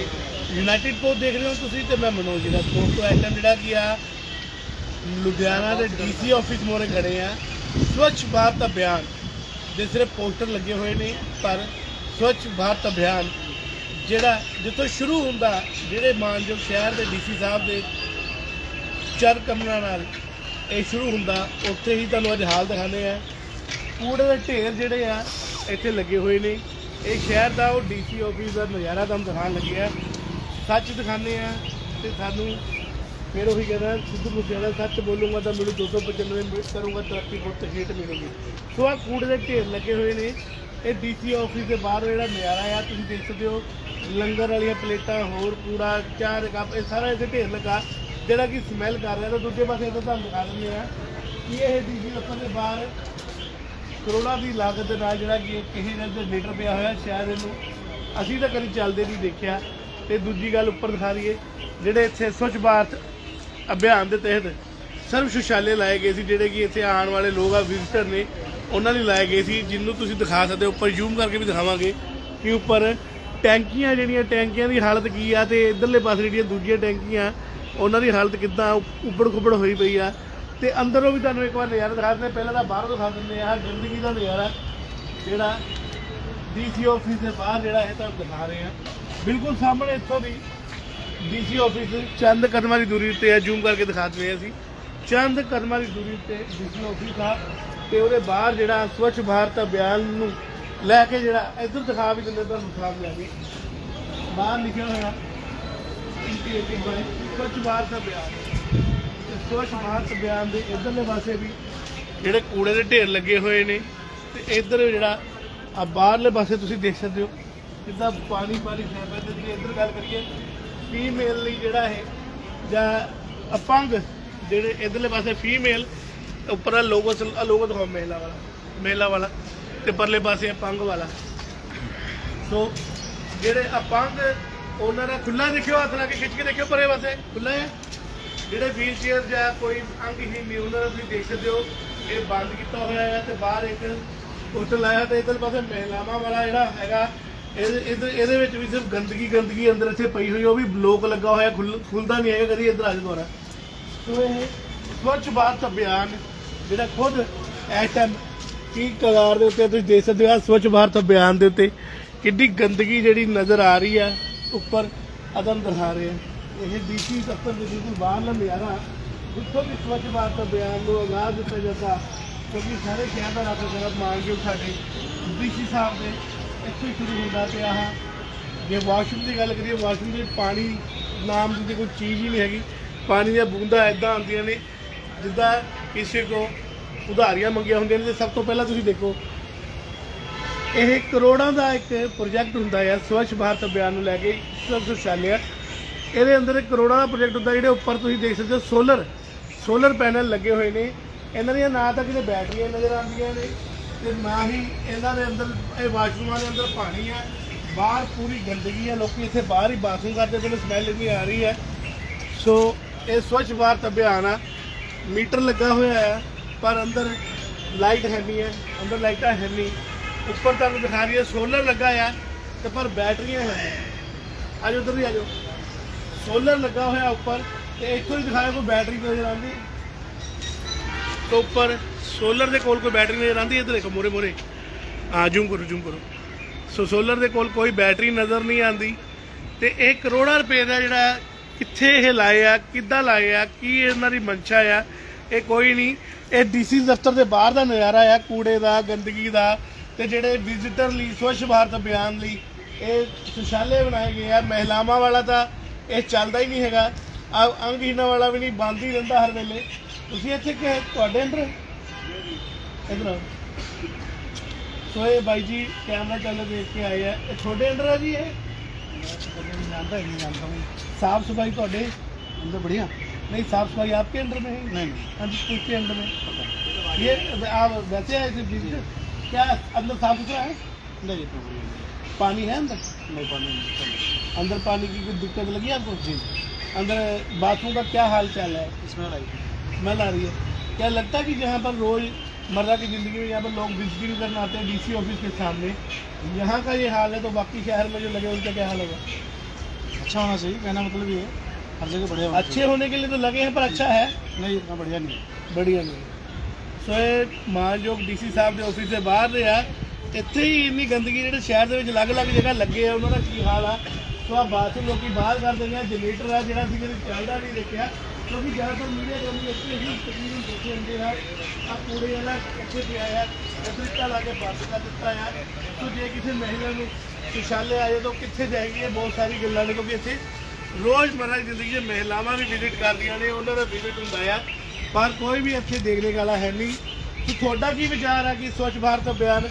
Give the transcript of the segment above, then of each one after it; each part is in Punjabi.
ਯੂਨਾਈਟਿਡ ਪੋਸਟ ਦੇਖ ਰਹੇ ਹੋ ਤੁਸੀਂ ਤੇ ਮੈਂ ਮਨੋਜ ਦਾ ਪੋਸਟ ਤੋਂ ਆਈਟਮ ਜਿਹੜਾ ਕੀ ਆ, ਲੁਧਿਆਣਾ ਦੇ ਡੀਸੀ ਆਫਿਸ ਮੋਰੇ ਖੜੇ ਆ। ਸਵੱਛ ਭਾਰਤ ਅਭਿਆਨ ਦੇ ਸਿਰਫ ਪੋਸਟਰ ਲੱਗੇ ਹੋਏ ਨੇ, ਪਰ ਸਵੱਛ ਭਾਰਤ ਅਭਿਆਨ ਜਿਹੜਾ ਜਿੱਥੋਂ ਸ਼ੁਰੂ ਹੁੰਦਾ, ਜਿਹੜੇ ਮਾਨਯੋਗ ਸ਼ਹਿਰ ਦੇ ਡੀਸੀ ਸਾਹਿਬ ਦੇ ਚਰ ਕਮਰਾਂ ਨਾਲ ਇਹ ਸ਼ੁਰੂ ਹੁੰਦਾ, ਉੱਥੇ ਹੀ ਤੁਹਾਨੂੰ ਅੱਜ ਹਾਲ ਦਿਖਾਣੇ ਆ। ਕੂੜੇ ਦੇ ਢੇਰ ਜਿਹੜੇ ਆ, ਇੱਥੇ ਲੱਗੇ ਹੋਏ ਨੇ। ਇਹ ਸ਼ਹਿਰ ਦਾ ਉਹ ਡੀਸੀ ਆਫਿਸ ਦਾ ਨਜ਼ਾਰਾ ਤੁਹਾਨੂੰ ਦਿਖਾਉਣ ਲੱਗੇ ਆ। ਸੱਚ ਦਿਖਾਣੇ ਆ ਤੇ ਸਾਨੂੰ ਫਿਰ ਉਹੀ ਕਹਿੰਦਾ, ਸਿੱਧੂ ਮੂਸੇਵਾਲਾ ਸੱਚ ਬੋਲੂੰਗਾ ਤਾਂ ਮੈਨੂੰ 295 ਮਿੰਟ ਕਰੂੰਗਾ ਤਰੱਕੀ ਫੁੱਟ ਹੀਟ ਮਿਲੂਗੀ। ਸੋ ਆ ਕੂੜੇ ਦੇ ਢੇਰ ਲੱਗੇ ਹੋਏ ਨੇ। ਇਹ ਡੀਸੀ ਆਫਿਸ ਦੇ ਬਾਹਰ ਜਿਹੜਾ ਨਜ਼ਾਰਾ ਆ, ਤੁਸੀਂ ਦੇਖ ਸਕਦੇ ਹੋ, ਲੰਗਰ ਵਾਲੀਆਂ ਪਲੇਟਾਂ, ਹੋਰ ਕੂੜਾ, ਚਾਹ ਕੱਪ, ਇਹ ਸਾਰਾ ਇੱਥੇ ਢੇਰ ਲੱਗਾ। ਜਿਹੜਾ ਕਿ ਸਮੈਲ ਕਰ ਰਿਹਾ, ਤਾਂ ਦੂਜੇ ਪਾਸੇ ਤਾਂ ਤੁਹਾਨੂੰ ਦਿਖਾ ਦਿੰਦੇ ਆ ਕਿ ਇਹ ਡੀਸੀ ਦਫ਼ਤਰ ਦੇ ਬਾਹਰ ਕਰੋੜਾਂ ਦੀ ਲਾਗਤ ਦੇ ਨਾਲ ਜਿਹੜਾ ਕਿ ਕਿਸੇ ਨੇ ਜਨਰੇਟਰ ਪਿਆ ਹੋਇਆ ਸ਼ਾਇਦ ਇਹਨੂੰ ਅਸੀਂ ਤਾਂ ਕਦੀ ਚੱਲਦੇ ਨਹੀਂ ਦੇਖਿਆ। ਤੇ ਦੂਜੀ ਗੱਲ ਉੱਪਰ ਦਿਖਾ ਰਹੀਏ ਜਿਹੜੇ ਇੱਥੇ ਸਵੱਛ ਭਾਰਤ ਅਭਿਆਨ ਦੇ ਤਹਿਤ ਸਰਵ ਸ਼ੌਚਾਲੇ ਲਾਏ ਗਏ ਸੀ, ਜਿਹੜੇ ਕਿ ਇੱਥੇ ਆਉਣ ਵਾਲੇ ਲੋਕ ਆ ਵਿਜ਼ਿਟਰ ਨੇ, ਉਹਨਾਂ ਲਈ ਲਾਏ ਗਏ ਸੀ ਜਿਹਨੂੰ ਤੁਸੀਂ ਦਿਖਾ ਸਕਦੇ ਹੋ, ਉੱਪਰ ਜ਼ੂਮ ਕਰਕੇ ਵੀ ਦਿਖਾਵਾਂਗੇ ਕਿ ਉੱਪਰ ਟੈਂਕੀਆਂ ਜਿਹੜੀਆਂ, ਟੈਂਕੀਆਂ ਦੀ ਹਾਲਤ ਕੀ ਆ ਤੇ ਇਧਰਲੇ ਪਾਸੇ ਜਿਹੜੀਆਂ ਦੂਜੀਆਂ ਟੈਂਕੀਆਂ, ਉਹਨਾਂ ਦੀ ਹਾਲਤ ਕਿੱਦਾਂ ਉੱਪੜ ਖੁੱਬੜ ਹੋਈ ਪਈ ਆ। ਤੇ ਅੰਦਰੋਂ ਵੀ ਤੁਹਾਨੂੰ ਇੱਕ ਵਾਰ ਨਜ਼ਾਰਾ ਦਿਖਾ ਦਿੰਦੇ ਪਹਿਲਾਂ ਤਾਂ ਬਾਹਰੋਂ ਦਿਖਾ ਦਿੰਦੇ ਆ ਗੰਦਗੀ ਦਾ ਨਜ਼ਾਰਾ ਜਿਹੜਾ ਡੀਸੀ ਆਫਿਸ ਦੇ ਬਾਹਰ ਜਿਹੜਾ ਇਹ ਤੁਹਾਨੂੰ ਦਿਖਾ ਰਹੇ ਆ ਬਿਲਕੁਲ ਸਾਹਮਣੇ ਇੱਥੋਂ ਦੀ ਡੀਸੀ ਆਫਿਸ ਚੰਦ ਕਦਮਾਂ ਦੀ ਦੂਰੀ ਉੱਤੇ ਹੈ। ਜ਼ੂਮ ਕਰਕੇ ਦਿਖਾ ਦਿੰਦੇ ਹਾਂ ਅਸੀਂ। ਚੰਦ ਕਦਮਾਂ ਦੀ ਦੂਰੀ ਉੱਤੇ ਡੀਸੀ ਆਫਿਸ ਆ ਤੇ ਉਹਦੇ ਬਾਹਰ ਜਿਹੜਾ ਸਵੱਛ ਭਾਰਤ ਅਭਿਆਨ ਨੂੰ ਲੈ ਕੇ ਜਿਹੜਾ ਇੱਧਰ ਦਿਖਾ ਵੀ ਦਿੰਦੇ ਤੁਹਾਨੂੰ ਦਿਖਾ ਵੀ ਲਾਂਗੇ ਬਾਹਰ ਲਿਖਿਆ ਹੋਇਆ। Integrated by Swachh Bharat Abhiyan. ਤੇ ਸਵੱਛ ਭਾਰਤ ਦੇ ਇਧਰਲੇ ਪਾਸੇ ਵੀ ਜਿਹੜੇ ਕੂੜੇ ਦੇ ਢੇਰ ਲੱਗੇ ਹੋਏ ਨੇ ਤੇ ਇੱਧਰ ਜਿਹੜਾ ਆ ਬਾਹਰਲੇ ਪਾਸੇ ਤੁਸੀਂ ਦੇਖ ਸਕਦੇ ਹੋ, ਜਿੱਦਾਂ ਪਾਣੀ ਪਾਣੀ ਫੈਲ ਤੇ ਜੇ ਇੱਧਰ ਗੱਲ ਕਰੀਏ ਫੀਮੇਲ ਲਈ ਜਿਹੜਾ ਇਹ, ਜਾਂ ਅਪੰਗ ਜਿਹੜੇ ਇਧਰਲੇ ਪਾਸੇ ਫੀਮੇਲ ਉੱਪਰ ਆ ਲੋਗੋ ਲੋਗੋ ਦਿਖਾਓ ਮਹਿਲਾ ਵਾਲਾ ਮਹਿਲਾ ਵਾਲਾ, ਤੇ ਪਰਲੇ ਪਾਸੇ ਅਪੰਗ ਵਾਲਾ। ਸੋ ਜਿਹੜੇ ਅਪੰਗ, ਉਹਨਾਂ ਦਾ ਖੁੱਲਾ ਦੇਖਿਓ, ਹੱਥ ਲਾ ਕੇ ਖਿੱਚ ਕੇ ਦੇਖਿਓ ਪਰੇ ਪਾਸੇ ਖੁੱਲਾ ਹੈ? ਜਿਹੜੇ ਵੀਲ ਚੇਅਰ ਜਾਂ ਕੋਈ ਅੰਗਹੀਨ ਨਹੀਂ ਉਹਨਾਂ ਦਾ ਤੁਸੀਂ ਦੇਖ ਸਕਦੇ ਹੋ, ਇਹ ਬੰਦ ਕੀਤਾ ਹੋਇਆ ਹੈ ਤੇ ਬਾਹਰ ਇੱਕ ਹੋਟਲ ਆਇਆ ਤੇ ਇਧਰ ਪਾਸੇ ਮਹਿਲਾਵਾਂ ਵਾਲਾ ਜਿਹੜਾ ਹੈਗਾ ਇਹਦੇ ਇਹਦੇ- ਇਹਦੇ ਵਿੱਚ ਵੀ ਸਿਰਫ ਗੰਦਗੀ ਗੰਦਗੀ ਅੰਦਰ ਇੱਥੇ ਪਈ ਹੋਈ ਉਹ ਵੀ ਬਲੋਕ ਲੱਗਾ ਹੋਇਆ, ਖੁੱਲ- ਖੁੱਲਦਾ ਨਹੀਂ ਹੈਗਾ ਕਦੀ ਇੱਧਰ ਆ ਜਾ ਦੁਬਾਰਾ। ਸੋ ਇਹ ਸਵੱਛ ਭਾਰਤ ਅਭਿਆਨ ਜਿਹੜਾ ਖੁਦ ਇਸ ਟਾਈਮ ਕੀ ਕਗਾਰ ਦੇ ਉੱਤੇ ਤੁਸੀਂ ਦੇਖ ਸਕਦੇ ਹੋ ਸਵੱਛ ਭਾਰਤ ਅਭਿਆਨ ਦੇ ਉੱਤੇ ਕਿੰਨੀ ਗੰਦਗੀ ਜਿਹੜੀ ਨਜ਼ਰ ਆ ਰਹੀ ਹੈ, ਉੱਪਰ ਅਦਮ ਦਿਖਾ ਰਹੇ ਆ ਇਹ ਡੀਸੀ ਦਫ਼ਤਰ ਦੇ ਬਿਲਕੁਲ ਬਾਹਰਲਾ ਨਜ਼ਾਰਾ ਜਿੱਥੋਂ ਵੀ ਸਵੱਛ ਭਾਰਤ ਅਭਿਆਨ ਨੂੰ ਆਗਾਜ਼ ਦਿੱਤਾ ਜਾਂਦਾ, ਕਿਉਂਕਿ ਸਾਰੇ ਸ਼ਹਿਰ ਦਾ ਰੱਬ ਜਗਤ ਮੰਨਗੇ ਸਾਡੇ ਡੀਸੀ ਸਾਹਿਬ ਦੇ ਇੱਥੋਂ ਹੀ ਸ਼ੁਰੂ ਹੁੰਦਾ ਤੇ ਹੈ। ਜੇ ਵਾਸ਼ਰੂਮ ਦੀ ਗੱਲ ਕਰੀਏ, ਵਾਸ਼ਰੂਮ ਦੇ ਵਿੱਚ ਪਾਣੀ ਨਾਮ ਦੀ ਕੋਈ ਚੀਜ਼ ਹੀ ਨਹੀਂ ਹੈਗੀ। ਪਾਣੀ ਦੀਆਂ ਬੂੰਦਾਂ ਐਦਾਂ ਆਉਂਦੀਆਂ ਨੇ, ਜਿੱਦਾਂ ਕਿਸੇ ਕੋ ਉਧਾਰੀਆਂ ਮੰਗੀਆਂ ਹੁੰਦੀਆਂ ਨੇ, ਤੇ ਸਭ ਤੋਂ ਪਹਿਲਾਂ ਤੁਸੀਂ ਦੇਖੋ, ਇਹ ਕਰੋੜਾਂ ਦਾ ਇੱਕ ਪ੍ਰੋਜੈਕਟ ਹੁੰਦਾ ਹੈ, ਸਵੱਛ ਭਾਰਤ ਅਭਿਆਨ ਨੂੰ ਲੈ ਕੇ ਸਵੱਛ ਸ਼ੌਚਾਲਿਆ ਇਹਦੇ ਅੰਦਰ ਇੱਕ ਕਰੋੜਾਂ ਦਾ ਪ੍ਰੋਜੈਕਟ ਹੁੰਦਾ, ਜਿਹੜੇ ਉੱਪਰ ਤੁਸੀਂ ਦੇਖ ਸਕਦੇ ਹੋ ਸੋਲਰ ਸੋਲਰ ਪੈਨਲ ਲੱਗੇ ਹੋਏ ਨੇ। ਇਹਨਾਂ ਦੀਆਂ ਨਾ ਤਾਂ ਕਿਤੇ ਬੈਟਰੀਆਂ ਨਜ਼ਰ ਆਉਂਦੀਆਂ ਨੇ, ਤੇ ਨਾ ਹੀ ਇਹਨਾਂ ਦੇ ਅੰਦਰ, ਇਹ ਵਾਸ਼ਰੂਮਾਂ ਦੇ ਅੰਦਰ ਪਾਣੀ ਆ। ਬਾਹਰ ਪੂਰੀ ਗੰਦਗੀ ਹੈ ਲੋਕੀ ਇੱਥੇ ਬਾਹਰ ਹੀ ਬਾਥਰੂਮ ਕਰਦੇ ਪਏ ਸਮੈਲ ਇੰਨੀ ਆ ਰਹੀ ਹੈ। ਸੋ ਇਹ ਸਵੱਛ ਭਾਰਤ ਅਭਿਆਨ ਆ। ਮੀਟਰ ਲੱਗਾ ਹੋਇਆ ਹੈ ਪਰ ਅੰਦਰ ਲਾਈਟ ਹੈ ਨਹੀਂ ਹੈ, ਅੰਦਰ ਲਾਈਟਾਂ ਹੈ ਨਹੀਂ। ਉੱਪਰ ਤੁਹਾਨੂੰ ਦਿਖਾ ਰਹੀ ਹੈ ਸੋਲਰ ਲੱਗਾ ਆ, ਤੇ ਪਰ ਬੈਟਰੀਆਂ ਹੈ ਨਹੀਂ। ਆਜੋ ਉਧਰ ਵੀ ਆਜੋ ਸੋਲਰ ਲੱਗਾ ਹੋਇਆ ਉੱਪਰ ਤੇ ਇੱਥੋਂ ਹੀ ਦਿਖਾਇਆ ਕੋਈ ਬੈਟਰੀ ਨਜ਼ਰ ਆਉਂਦੀ ਤੋਂ ਉੱਪਰ ਸੋਲਰ ਦੇ ਕੋਲ ਕੋਈ ਬੈਟਰੀ ਨਜ਼ਰ ਆਉਂਦੀ ਇੱਧਰ ਦੇਖੋ ਮੋਰੇ ਮੋਰੇ। ਆ ਜੂਮ ਕਰੋ ਜੂਮ ਕਰੋ। ਸੋ ਸੋਲਰ ਦੇ ਕੋਲ ਕੋਈ ਬੈਟਰੀ ਨਜ਼ਰ ਨਹੀਂ ਆਉਂਦੀ ਤੇ ਇਹ ਕਰੋੜਾਂ ਰੁਪਏ ਦਾ ਜਿਹੜਾ ਕਿੱਥੇ ਇਹ ਲਾਏ ਆ, ਕਿੱਦਾਂ ਲਾਏ ਆ, ਕੀ ਇਹਨਾਂ ਦੀ ਮਨਸ਼ਾ ਆ, ਇਹ ਕੋਈ ਨਹੀਂ। ਇਹ ਡੀਸੀ ਦਫ਼ਤਰ ਦੇ ਬਾਹਰ ਦਾ ਨਜ਼ਾਰਾ ਆ, ਕੂੜੇ ਦਾ, ਗੰਦਗੀ ਦਾ ਤੇ ਜਿਹੜੇ ਵਿਜ਼ਿਟਰ ਲਈ, ਸਵੱਛ ਭਾਰਤ ਅਭਿਆਨ ਲਈ ਇਹ ਸੁਸ਼ਾਲੇ ਬਣਾਏ ਗਏ ਆ। ਮਹਿਲਾਵਾਂ ਵਾਲਾ ਤਾਂ ਇਹ ਚੱਲਦਾ ਹੀ ਨਹੀਂ ਹੈਗਾ ਆ ਅੰਗਹੀਨਾਂ ਵਾਲਾ ਵੀ ਨਹੀਂ ਬੰਦ ਹੀ ਰਹਿੰਦਾ ਹਰ ਵੇਲੇ ਤੁਸੀਂ ਇੱਥੇ ਕਿ ਤੁਹਾਡੇ ਅੰਦਰ ਇਧਰ ਆਓ ਸੋ ਇਹ ਬਾਈ ਜੀ ਕੈਮਰਾ ਚੱਲ ਦੇਖ ਕੇ ਆਏ ਆ ਇਹ ਤੁਹਾਡੇ ਅੰਡਰ ਆ ਜੀ ਇਹ जानता है नहीं जानता हूँ साफ सफाई ਤੁਹਾਡੇ अंदर बढ़िया नहीं साफ सफाई आपके अंडर में है नहीं नहीं हाँ जी किसके अंडर में ये आप वैसे आए थे विजिटर क्या अंदर साफ सुथरा है नहीं इतना बढ़िया नहीं पानी है अंदर नहीं पानी नहीं चल अंदर पानी की कोई दिक्कत लगी आपको जी अंदर बाथरूम का क्या हाल चाल है इसमें आई स्मेल आ रही है क्या लगता है कि जहाँ पर रोज मर्रा की ज़िंदगी में यहाँ पर लोग विजिटिंग करने आते हैं डीसी ऑफिस के सामने यहाँ का ये हाल है तो बाकी शहर में जो लगे उनका क्या हाल होगा अच्छा होना चाहिए कहना मतलब ये है हर जगह बढ़िया होना अच्छे होने के लिए तो लगे हैं पर अच्छा है चाहिए। नहीं इतना बढ़िया नहीं है ਬੜੀਆ ਨਹੀਂ ਸੋ ਇਹ ਮਾਨਯੋਗ ਡੀਸੀ ਸਾਹਿਬ ਦੇ ਆਫਿਸ ਦੇ ਬਾਹਰ ਦੇ ਆ ਇੱਥੇ ਹੀ ਇੰਨੀ ਗੰਦਗੀ ਜਿਹੜੇ ਸ਼ਹਿਰ ਦੇ ਵਿੱਚ ਅਲੱਗ-ਅਲੱਗ ਜਗ੍ਹਾ ਲੱਗੇ ਆ ਉਹਨਾਂ ਦਾ ਕੀ ਹਾਲ ਆ ਸੋ ਆ ਬਾਥਰੂਮ ਲੋਕੀ ਬਾਹਰ ਕਰ ਦਿੰਦੇ ਆ, ਜਨਰੇਟਰ ਆ ਜਿਹੜਾ ਅਸੀਂ ਕਦੇ ਚੱਲਦਾ ਨਹੀਂ ਦੇਖਿਆ। ਕਿਉਂਕਿ ਜ਼ਿਆਦਾਤਰ ਮੀਡੀਆ ਕਰਨੀ ਇੱਥੇ ਹੀ ਤਕਰੀਬਨ ਦੇਖੇ ਹੁੰਦੇ ਆ। ਆ ਕੂੜੇ ਵਾਲਾ ਇੱਥੇ ਪਿਆ ਆ, ਇੱਥੇ ਲਾ ਕੇ ਬੰਦ ਕਰ ਦਿੱਤਾ ਆ। ਸੋ ਜੇ ਕਿਸੇ ਮਹਿਲਾ ਨੂੰ ਸ਼ੌਚਾਲੇ ਆਏ ਤਾਂ ਉਹ ਕਿੱਥੇ ਜਾਏਗੀ? ਇਹ ਬਹੁਤ ਸਾਰੀ ਗੱਲਾਂ ਨੇ, ਕਿਉਂਕਿ ਇੱਥੇ ਰੋਜ਼ਮਰਰਾ ਦੀ ਜ਼ਿੰਦਗੀ 'ਚ ਮਹਿਲਾਵਾਂ ਵੀ ਵਿਜ਼ਿਟ ਕਰਦੀਆਂ ਨੇ, ਉਹਨਾਂ ਦਾ ਵਿਜ਼ਿਟ ਹੁੰਦਾ ਆ। ਪਰ ਕੋਈ ਵੀ ਇੱਥੇ ਦੇਖਣੇ ਵਾਲਾ ਹੈ ਨਹੀਂ। ਤੇ ਤੁਹਾਡਾ ਕੀ ਵਿਚਾਰ ਆ ਕਿ ਸਵੱਛ ਭਾਰਤ ਅਭਿਆਨ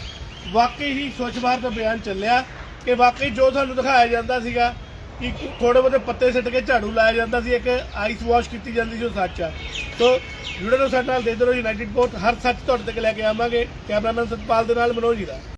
ਵਾਕਈ ਹੀ ਸਵੱਛ ਭਾਰਤ ਅਭਿਆਨ ਚੱਲਿਆ? ਕਿ ਵਾਕਈ ਜੋ ਸਾਨੂੰ ਦਿਖਾਇਆ ਜਾਂਦਾ ਸੀਗਾ ਕਿ ਥੋੜੇ ਬਹੁਤੇ ਪੱਤੇ ਸਿੱਟ ਕੇ ਝਾੜੂ ਲਾਇਆ ਜਾਂਦਾ ਸੀ, ਇੱਕ ਆਈਸ ਵਾਸ਼ ਕੀਤੀ ਜਾਂਦੀ ਸੀ, ਉਹ ਸੱਚ ਆ। ਸੋ ਜੁੜੇ ਰਹੋ ਸਾਡੇ ਨਾਲ, ਦੇਖਦੇ ਰਹੋ ਯੂਨਾਈਟਿਡ ਪੋਸਟ ਹਰ ਸੱਚ ਤੁਹਾਡੇ ਤੱਕ ਲੈ ਕੇ ਆਵਾਂਗੇ। ਕੈਮਰਾਮੈਨ ਸਤਪਾਲ ਦੇ ਨਾਲ ਮਨੋਜ ਜੀ ਦਾ